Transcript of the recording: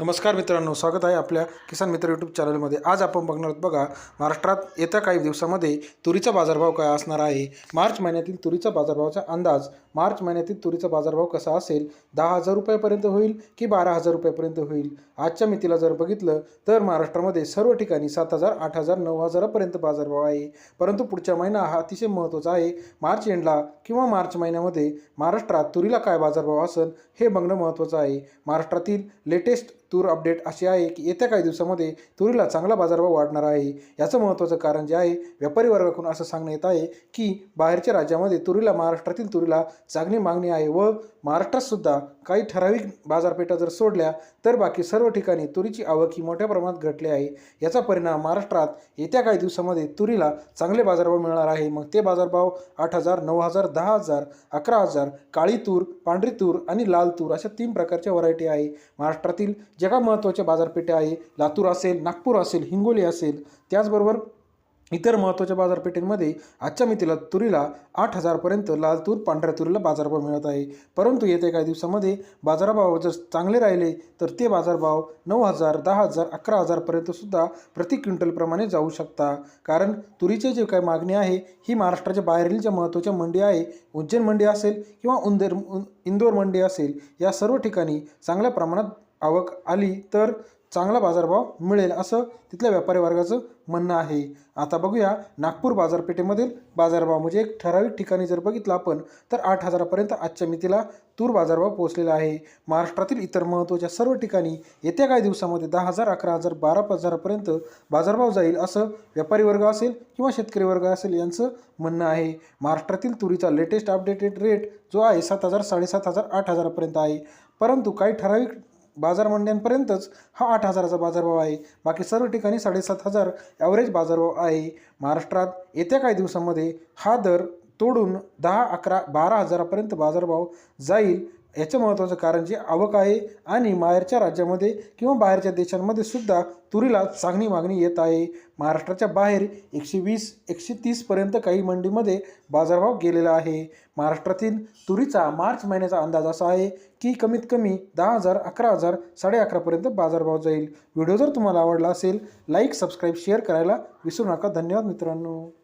नमस्कार मित्रांनो स्वागत आहे आपल्या किसान मित्र यूट्यूब चॅनलमध्ये आज आपण बघणार आहोत बघा महाराष्ट्रात येत्या काही दिवसामध्ये तुरीचा बाजारभाव काय असणार आहे? मार्च महिन्यातील तुरीचा बाजारभावाचा अंदाज मार्च महिन्यातील तुरीचा बाजारभाव कसा असेल? दहा हजार रुपयापर्यंत होईल की बारा हजार रुपयापर्यंत होईल? आजच्या मितीला जर बघितलं तर महाराष्ट्रामध्ये सर्व ठिकाणी सात हजार आठ हजार नऊ हजारापर्यंत बाजारभाव आहे. परंतु पुढच्या महिना हा अतिशय महत्त्वाचा आहे. मार्च एंडला किंवा मार्च महिन्यामध्ये महाराष्ट्रात तुरीला काय बाजारभाव असेल हे बघणं महत्त्वाचं आहे. महाराष्ट्रातील लेटेस्ट तूर अपडेट अशी आहे की येत्या काही दिवसामध्ये तुरीला चांगला बाजारभाव वाढणार आहे. याचं महत्त्वाचं कारण जे आहे व्यापारी वर्गाकडून असं सांगण्यात येत आहे की बाहेरच्या राज्यामध्ये तुरीला महाराष्ट्रातील तुरीला चांगली मागणी आहे व महाराष्ट्रातसुद्धा काही ठराविक बाजारपेठा जर सोडल्या तर बाकी सर्व ठिकाणी तुरीची आवक ही मोठ्या प्रमाणात घटली आहे. याचा परिणाम महाराष्ट्रात येत्या काही दिवसामध्ये तुरीला चांगले बाजारभाव मिळणार आहे. मग ते बाजारभाव आठ हजार नऊ हजार दहा हजार अकरा हजार काळी तूर पांढरी तूर आणि लाल तूर अशा तीन प्रकारच्या व्हरायटी आहे. महाराष्ट्रातील ज्या काही महत्त्वाच्या बाजारपेठा आहे लातूर असेल नागपूर असेल हिंगोली असेल त्याचबरोबर इतर महत्त्वाच्या बाजारपेठेमध्ये आजच्या मितीला तुरीला आठ हजारपर्यंत लाल तूर पांढऱ्या तुरीला बाजारभाव मिळत आहे. परंतु येत्या काही दिवसामध्ये बाजारभाव जर चांगले राहिले तर ते बाजारभाव नऊ हजार दहा हजार अकरा हजारपर्यंत सुद्धा प्रति क्विंटलप्रमाणे जाऊ शकता. कारण तुरीचे जे काही मागणी आहे ही महाराष्ट्राच्या बाहेरील ज्या महत्त्वाच्या मंडी आहे उज्जैन मंडी असेल किंवा उंदेर इंदोर मंडी असेल या सर्व ठिकाणी चांगल्या प्रमाणात आवक आली तर चांगला बाजारभाव मिळेल असं तिथल्या व्यापारी वर्गाचं म्हणणं आहे. आता बघूया नागपूर बाजारपेठेमधील बाजारभाव. म्हणजे एक ठराविक ठिकाणी जर बघितलं आपण तर आठ हजारापर्यंत आजच्या मितीला तूर बाजारभाव पोहोचलेला आहे. महाराष्ट्रातील इतर महत्त्वाच्या सर्व ठिकाणी येत्या काही दिवसामध्ये दहा हजार अकरा हजार बारा हजारापर्यंत बाजारभाव जाईल असं व्यापारी वर्ग असेल किंवा शेतकरी वर्ग असेल यांचं म्हणणं आहे. महाराष्ट्रातील तुरीचा लेटेस्ट अपडेटेड रेट जो आहे सात हजार साडेसात हजार आठ हजारापर्यंत आहे. परंतु काही ठराविक बाजार मंड्यांपर्यंतच हा आठ हजाराचा बाजारभाव आहे. बाकी सर्व ठिकाणी साडेसात हजार ॲव्हरेज बाजारभाव आहे. महाराष्ट्रात येत्या काही दिवसामध्ये हा दर तोडून दहा अकरा बारा हजारापर्यंत बाजारभाव जाईल. याचं महत्त्वाचं कारण जे आवक आहे आणि बाहेरच्या राज्यामध्ये किंवा बाहेरच्या देशांमध्ये सुद्धा तुरीला चांगली मागणी येत आहे. महाराष्ट्राच्या बाहेर एकशे वीस एकशे तीसपर्यंत काही मंडीमध्ये बाजारभाव गेलेला आहे. महाराष्ट्रातील तुरीचा मार्च महिन्याचा अंदाज असा आहे की कमीत कमी दहा हजार अकरा हजार साडे अकरापर्यंत बाजारभाव जाईल. व्हिडिओ जर तुम्हाला आवडला असेल लाईक सबस्क्राईब शेअर करायला विसरू नका. धन्यवाद मित्रांनो.